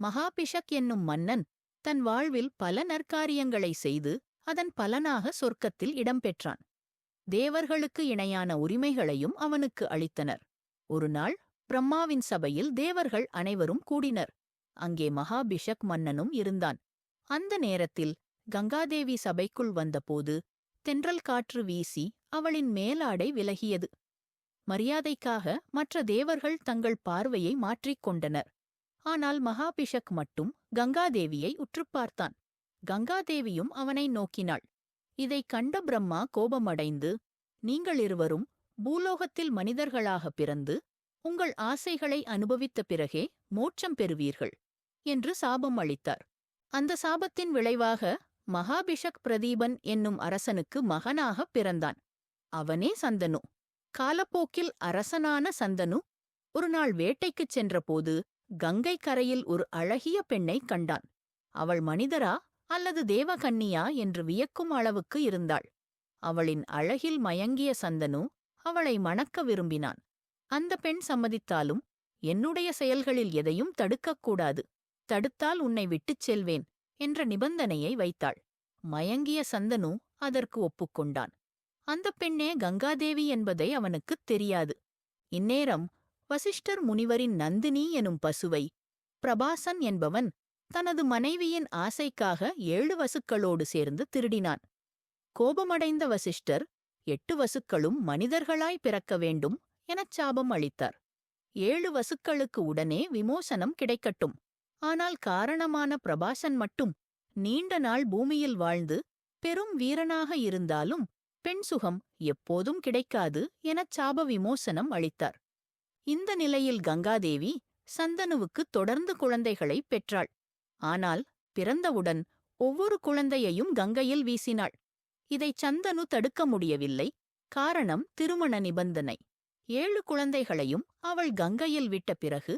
மகாபிஷக் என்னும் மன்னன் தன் வாழ்வில் பல நற்காரியங்களை செய்து அதன் பலனாக சொர்க்கத்தில் இடம்பெற்றான் தேவர்களுக்கு இணையான உரிமைகளையும் அவனுக்கு அளித்தனர். ஒருநாள் பிரம்மாவின் சபையில் தேவர்கள் அனைவரும் கூடினர். அங்கே மகாபிஷக் மன்னனும் இருந்தான். அந்த நேரத்தில் கங்காதேவி சபைக்குள் வந்தபோது தென்றல் காற்று வீசி அவளின் மேலாடை விலகியது. மரியாதைக்காக மற்ற தேவர்கள் தங்கள் பார்வையை மாற்றிக் கொண்டனர். ஆனால் மகாபிஷக் மட்டும் கங்காதேவியை உற்றுப் பார்த்தான். கங்காதேவியும் அவனை நோக்கினாள். இதைக் கண்ட பிரம்மா கோபமடைந்து நீங்கள் இருவரும் பூலோகத்தில் மனிதர்களாக பிறந்து உங்கள் ஆசைகளை அனுபவித்த பிறகே மோட்சம் பெறுவீர்கள் என்று சாபம் அளித்தார். அந்த சாபத்தின் விளைவாக மகாபிஷக் பிரதீபன் என்னும் அரசனுக்கு மகனாகப் பிறந்தான். அவனே சந்தனு. காலப்போக்கில் அரசனான சந்தனு ஒருநாள் வேட்டைக்குச் சென்றபோது கங்கை கரையில் ஒரு அழகிய பெண்ணைக் கண்டான். அவள் மனிதரா அல்லது தேவகன்னியா என்று வியக்கும் அளவுக்கு இருந்தாள். அவளின் அழகில் மயங்கிய சந்தனு அவளை மணக்க விரும்பினான். அந்த பெண் சம்மதித்தாலும் என்னுடைய செயல்களில் எதையும் தடுக்கக்கூடாது தடுத்தால் உன்னை விட்டுச் செல்வேன் என்ற நிபந்தனையை வைத்தாள். மயங்கிய சந்தனு அதற்கு ஒப்புக்கொண்டான். அந்த பெண்ணே கங்காதேவி என்பதை அவனுக்குத் தெரியாது. இந்நேரம் வசிஷ்டர் முனிவரின் நந்தினி எனும் பசுவை பிரபாசன் என்பவன் தனது மனைவியின் ஆசைக்காக ஏழு வசுக்களோடு சேர்ந்து திருடினான். கோபமடைந்த வசிஷ்டர் எட்டு வசுக்களும் மனிதர்களாய் பிறக்க வேண்டும் எனச் சாபம் அளித்தார். ஏழு வசுக்களுக்கு உடனே விமோசனம் கிடைக்கட்டும். ஆனால் காரணமான பிரபாசன் மட்டும் நீண்ட நாள் பூமியில் வாழ்ந்து பெரும் வீரனாக இருந்தாலும் பெண் சுகம் எப்போதும் கிடைக்காது எனச் சாப விமோசனம் அளித்தார். இந்த நிலையில் கங்காதேவி சந்தனுவுக்கு தொடர்ந்து குழந்தைகளைப் பெற்றாள். ஆனால் பிறந்தவுடன் ஒவ்வொரு குழந்தையையும் கங்கையில் வீசினாள். இதைச் சந்தனு தடுக்க முடியவில்லை. காரணம் திருமண நிபந்தனை. ஏழு குழந்தைகளையும் அவள் கங்கையில் விட்ட பிறகு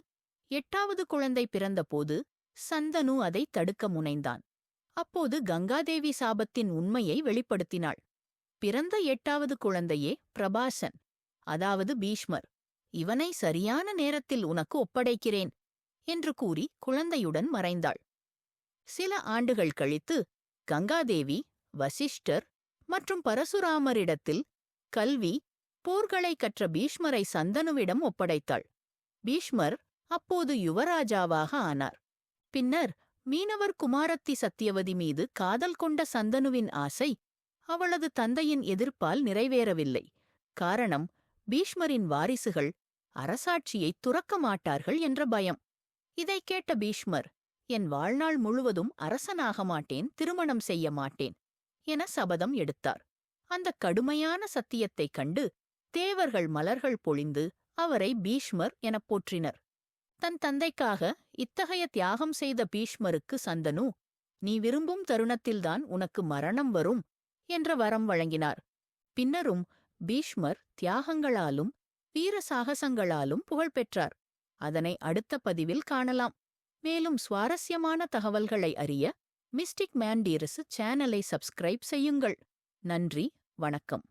எட்டாவது குழந்தை பிறந்தபோது சந்தனு அதை தடுக்க முனைந்தான். அப்போது கங்காதேவி சாபத்தின் உண்மையை வெளிப்படுத்தினாள். பிறந்த எட்டாவது குழந்தையே பிரபாசன் அதாவது பீஷ்மர். இவனை சரியான நேரத்தில் உனக்கு ஒப்படைக்கிறேன் என்று கூறி குழந்தையுடன் மறைந்தாள். சில ஆண்டுகள் கழித்து கங்காதேவி வசிஷ்டர் மற்றும் பரசுராமரிடத்தில் கல்வி போர்களை கற்ற பீஷ்மரை சந்தனுவிடம் ஒப்படைத்தாள். பீஷ்மர் அப்போது யுவராஜாவாக ஆனார். பின்னர் மீனவர் குமாரத்தி சத்தியவதி மீது காதல் கொண்ட சந்தனுவின் ஆசை அவளது தந்தையின் எதிர்ப்பால் நிறைவேறவில்லை. காரணம் பீஷ்மரின் வாரிசுகள் அரசாட்சியைத் துறக்க மாட்டார்கள் என்ற பயம். இதைக் கேட்ட பீஷ்மர் என் வாழ்நாள் முழுவதும் அரசனாக மாட்டேன் திருமணம் செய்ய மாட்டேன் என சபதம் எடுத்தார். அந்த கடுமையான சத்தியத்தைக் கண்டு தேவர்கள் மலர்கள் பொழிந்து அவரை பீஷ்மர் எனப் போற்றினர். தன் தந்தைக்காக இத்தகைய தியாகம் செய்த பீஷ்மருக்கு சந்தனு நீ விரும்பும் தருணத்தில்தான் உனக்கு மரணம் வரும் என்ற வரம் வழங்கினார். பின்னரும் பீஷ்மர் தியாகங்களாலும் வீர சாகசங்களாலும் புகழ்பெற்றார் அதனை அடுத்த பதிவில் காணலாம். மேலும் சுவாரஸ்யமான தகவல்களை அறிய மிஸ்டிக் மேண்டீரசு சேனலை சப்ஸ்கிரைப் செய்யுங்கள். நன்றி வணக்கம்.